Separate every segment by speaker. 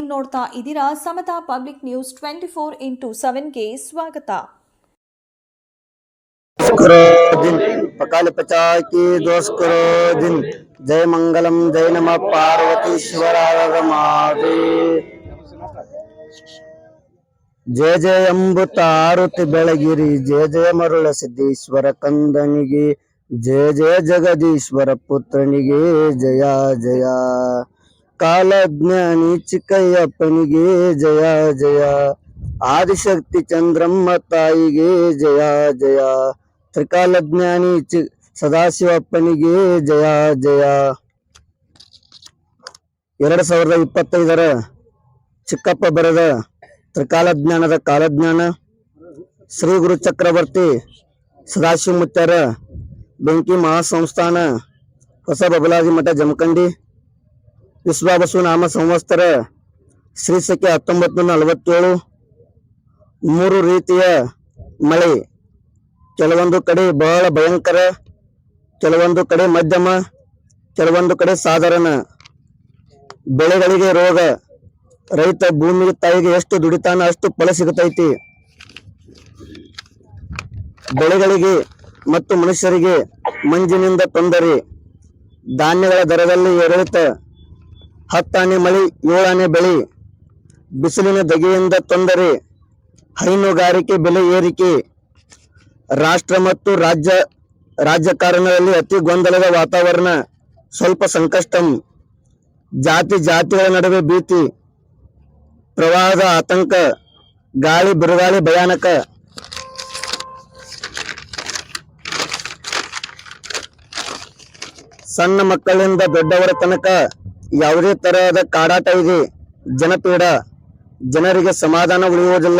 Speaker 1: ನೋಡ್ತಾ ಇದ್ದೀರಾ Samata public news twenty four into ಸೆವೆನ್ಗೆ ಸ್ವಾಗತ
Speaker 2: करो दिन पकाल पचा की दोष करो दिन जय मंगलम जय नम पार्वतीश्वर महादेव ಜಯ ಜಯ ಎಂಬುತ್ತ ಆರುತಿ ಬೆಳಗಿರಿ ಜಯ ಜಯ ಮರುಳ ಸಿದ್ದೇಶ್ವರ ಕಂದನಿಗೆ ಜಯ ಜಯ ಜಗದೀಶ್ವರ ಪುತ್ರನಿಗೆ ಜಯ ಜಯ ಕಾಲಜ್ಞಾನಿ ಚಿಕ್ಕಯ್ಯಪ್ಪನಿಗೆ ಜಯ ಜಯ. ಆದಿಶಕ್ತಿ ಚಂದ್ರಮ್ಮ ತಾಯಿಗೆ ಜಯ ಜಯ. ತ್ರಿಕಾಲಜ್ಞಾನಿ ಚಿ, ಸದಾಶಿವಪ್ಪನಿಗೆ ಜಯ ಜಯ. ಎರಡು ಸಾವಿರದ ಇಪ್ಪತ್ತೈದರ ಚಿಕ್ಕಪ್ಪ ಬರೆದ ತ್ರಿಕಾಲಜ್ಞಾನದ ಕಾಲಜ್ಞಾನ ಶ್ರೀ ಗುರು ಚಕ್ರವರ್ತಿ ಸದಾಶಿವ ಮುತ್ಯಾರ ಬೆಂಕಿ ಮಹಾಸಂಸ್ಥಾನ ಹೊಸ ಬಬಲಾದಿ ಮಠ ಜಮಖಂಡಿ ವಿಶ್ವಾಬಸು ನಾಮ ಸಂವತ್ಸರ ಶ್ರೀ ಸಖ್ಯ ಹತ್ತೊಂಬತ್ತು ನೂರ ನಲವತ್ತೇಳು. ಮೂರು ರೀತಿಯ ಮಳೆ. ಕೆಲವೊಂದು ಕಡೆ ಬಹಳ ಭಯಂಕರ, ಕೆಲವೊಂದು ಕಡೆ ಮಧ್ಯಮ, ಕೆಲವೊಂದು ಕಡೆ ಸಾಧಾರಣ. ಬೆಳೆಗಳಿಗೆ ರೋಗ. ರೈತ ಭೂಮಿ ತಾಯಿಗೆ ಎಷ್ಟು ದುಡಿತಾನ ಅಷ್ಟು ಫಲ ಸಿಗತೈತಿ ಬೆಳೆಗಳಿಗೆ ಮತ್ತು ಮನುಷ್ಯರಿಗೆ ಮಂಜಿನಿಂದ ತೊಂದರೆ. ಧಾನ್ಯಗಳ ದರದಲ್ಲಿ ಏರಿಳಿತ. ಹತ್ತಾನೆ ಮಳಿ, ಏಳಾನೆ ಬೆಳೆ. ಬಿಸಿಲಿನ ದಗೆಯಿಂದ ತೊಂದರೆ. ಹೈನುಗಾರಿಕೆ ಬೆಲೆ ಏರಿಕೆ. ರಾಷ್ಟ್ರ ಮತ್ತು ರಾಜ್ಯ, ರಾಜಕಾರಣದಲ್ಲಿ ಅತಿ ಗೊಂದಲದ ವಾತಾವರಣ. ಸ್ವಲ್ಪ ಸಂಕಷ್ಟಂ. ಜಾತಿ, ಜಾತಿಗಳ ನಡುವೆ ಭೀತಿ. ಪ್ರವಾಹದ ಆತಂಕ. ಗಾಳಿ, ಬಿರುಗಾಳಿ ಭಯಾನಕ. ಸಣ್ಣ ಮಕ್ಕಳಿಂದ ದೊಡ್ಡವರ ತನಕ ಯಾವುದೇ ತರಹದ ಕಾಡಾಟ ಇದೆ. ಜನಪೀಡ, ಜನರಿಗೆ ಸಮಾಧಾನ ಉಳಿಯುವುದಿಲ್ಲ.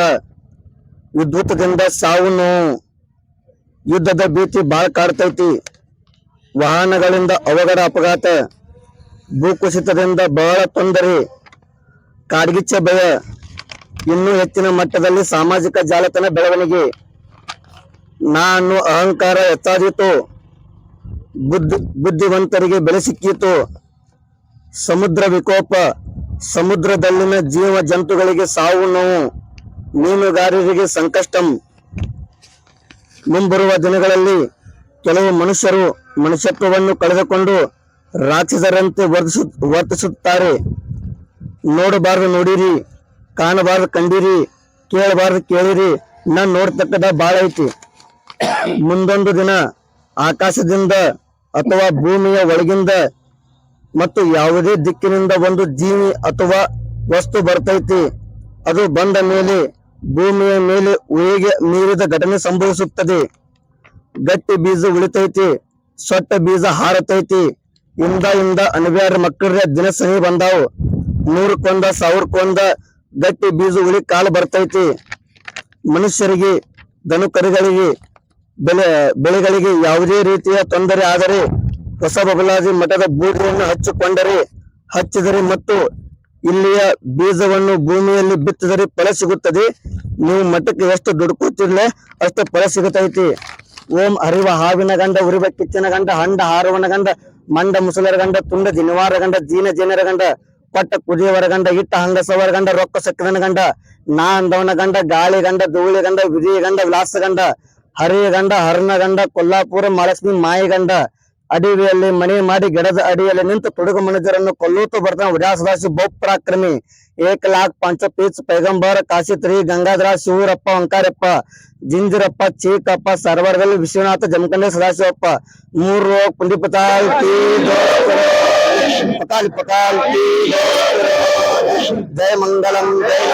Speaker 2: ವಿದ್ಯುತ್ದಿಂದ ಸಾವು ನೋವು. ಯುದ್ಧದ ಭೀತಿ ಬಾಳ ಕಾಡ್ತೈತಿ. ವಾಹನಗಳಿಂದ ಅವಘಡ ಅಪಘಾತ. ಭೂಕುಸಿತದಿಂದ ಬಹಳ ತೊಂದರೆ. ಕಾಡ್ಗಿಚ್ಚೆ ಭಯ. ಇನ್ನೂ ಹೆಚ್ಚಿನ ಮಟ್ಟದಲ್ಲಿ ಸಾಮಾಜಿಕ ಜಾಲತಾಣ ಬೆಳವಣಿಗೆ. ನಾನು ಅಹಂಕಾರ ಹೆಚ್ಚಾದೀತು ಬುದ್ಧಿ ಬುದ್ಧಿವಂತರಿಗೆ ಬೆಲೆ ಸಿಕ್ಕಿತು. ಸಮುದ್ರ ವಿಕೋಪ. ಸಮುದ್ರದಲ್ಲಿನ ಜೀವ ಜಂತುಗಳಿಗೆ ಸಾವು ನೋವು, ಮೀನುಗಾರರಿಗೆ ಸಂಕಷ್ಟಂ. ಮುಂಬರುವ ದಿನಗಳಲ್ಲಿ ಕೆಲವು ಮನುಷ್ಯರು ಮನುಷ್ಯತ್ವವನ್ನು ಕಳೆದುಕೊಂಡು ರಾಕ್ಷಸರಂತೆ ವರ್ತಿಸು, ವರ್ತಿಸುತ್ತಾರೆ. ನೋಡಬಾರದು ನೋಡಿರಿ, ಕಾಣಬಾರದು ಕಂಡಿರಿ, ಕೇಳಬಾರದು ಕೇಳಿರಿ ನಾನು ನೋಡ್ತಕ್ಕದ ಬಾಳ ಐತಿ. ಮುಂದೊಂದು ದಿನ ಆಕಾಶದಿಂದ ಅಥವಾ ಭೂಮಿಯ ಒಳಗಿಂದ ಮತ್ತು ಯಾವುದೇ ದಿಕ್ಕಿನಿಂದ ಒಂದು ಜೀವಿ ಅಥವಾ ವಸ್ತು ಬರ್ತೈತಿ, ಅದು ಬಂದ ಮೇಲೆ ಭೂಮಿಯ ಮೇಲೆ ಉಯಿಗೆ ಮೀರಿದ ಘಟನೆ ಸಂಭವಿಸುತ್ತದೆ. ಗಟ್ಟಿ ಬೀಜ ಉಳಿತೈತಿ, ಸೊಟ್ಟ ಬೀಜ ಹಾರತೈತಿ. ಇಂದ ಇಂದ ಅನಿವಾರ್ಯ ಮಕ್ಕಳ ದಿನಸಹಿ ಬಂದಾವು. ನೂರಕ್ಕೊಂದ ಸಾವಿರಕ್ಕೊಂದ ಗಟ್ಟಿ ಬೀಜ ಉಳಿ ಕಾಲ ಬರ್ತೈತಿ. ಮನುಷ್ಯರಿಗೆ ದನಕರುಗಳಿಗೆ ಬೆಳೆ ಬೆಳೆಗಳಿಗೆ ಯಾವುದೇ ರೀತಿಯ ತೊಂದರೆ ಆದರೆ ಹೊಸ ಬಬಲಾಜಿ ಮಠದ ಬೂದಿಯನ್ನು ಹಚ್ಚಿಕೊಂಡರೆ, ಹಚ್ಚಿದರೆ ಮತ್ತು ಇಲ್ಲಿಯ ಬೀಜವನ್ನು ಭೂಮಿಯಲ್ಲಿ ಬಿತ್ತಿದರೆ ಫಲ ಸಿಗುತ್ತದೆ. ನೀವು ಮಠಕ್ಕೆ ಎಷ್ಟು ದುಡ್ಕೋತಿರ್ಲೆ ಅಷ್ಟು ಫಲ ಸಿಗುತ್ತೈತಿ. ಓಂ ಅರಿವ ಹಾವಿನ ಗಂಡ ಉರಿವ ಕಿಚ್ಚಿನ ಗಂಡ ಹಂಡ ಹಾರುವನ ಗಂಡ ಮಂಡ ಮುಸಲರ ಗಂಡ ತುಂಡ ದಿನವಾರ ಗಂಡ ದೀನ ಜೀನರ ಗಂಡ ಕೊಟ್ಟ ಕುದಿಯವರ ಗಂಡ ಇಟ್ಟ ಹಂಗಸವರ ಗಂಡ ರೊಕ್ಕ ಸಕ್ಕದನ ಗಂಡ ನಾ ಅಂದವನ ಗಂಡ ಗಾಳಿ ಗಂಡ ಧೂಳಿ ಗಂಡ ವಿಧಿ ಗಂಡ ವಿಲಾಸ ಗಂಡ ಹರಿಯ ಗಂಡ ಹರನ ಗಂಡ ಕೊಲ್ಲಾಪುರ, ಮಹಾಲಕ್ಷ್ಮಿ, ಮಾಯಿ ಗಂಡ ಅಡವಿಯಲ್ಲಿ ಮನೆ ಮಾಡಿ ಗಿಡದ ಅಡಿಯಲ್ಲಿ ನಿಂತು ತುಡುಗು ಮನುಜರನ್ನು ಕೊಲ್ಲೂತು ಬರ್ತಾನೆ ಉದಾಸದಾಸಿ ಬಹುಪರಾಕ್ರಮಿ ಏಕ ಲಾಖ್ ಪಂಚ ಪೀಚ್ ಪೈಗಂಬರ್ ಕಾಶಿತ್ರಿ ಗಂಗಾಧರ ಶಿವರಪ್ಪ ವಂಕಾರಪ್ಪ ಜಿಂಜಿರಪ್ಪ ಚೀಕಪ್ಪ ಸರ್ವರ್ಗಲ್ ವಿಶ್ವನಾಥ ಜಮಖಂಡಿ ಸದಾಶಿವಪ್ಪ, ಮೂರು ಪಕಾಲ್ ಪಕಾಲ್ ಕೀ ಜಯ ಮಂಗಲಂ ಜಯ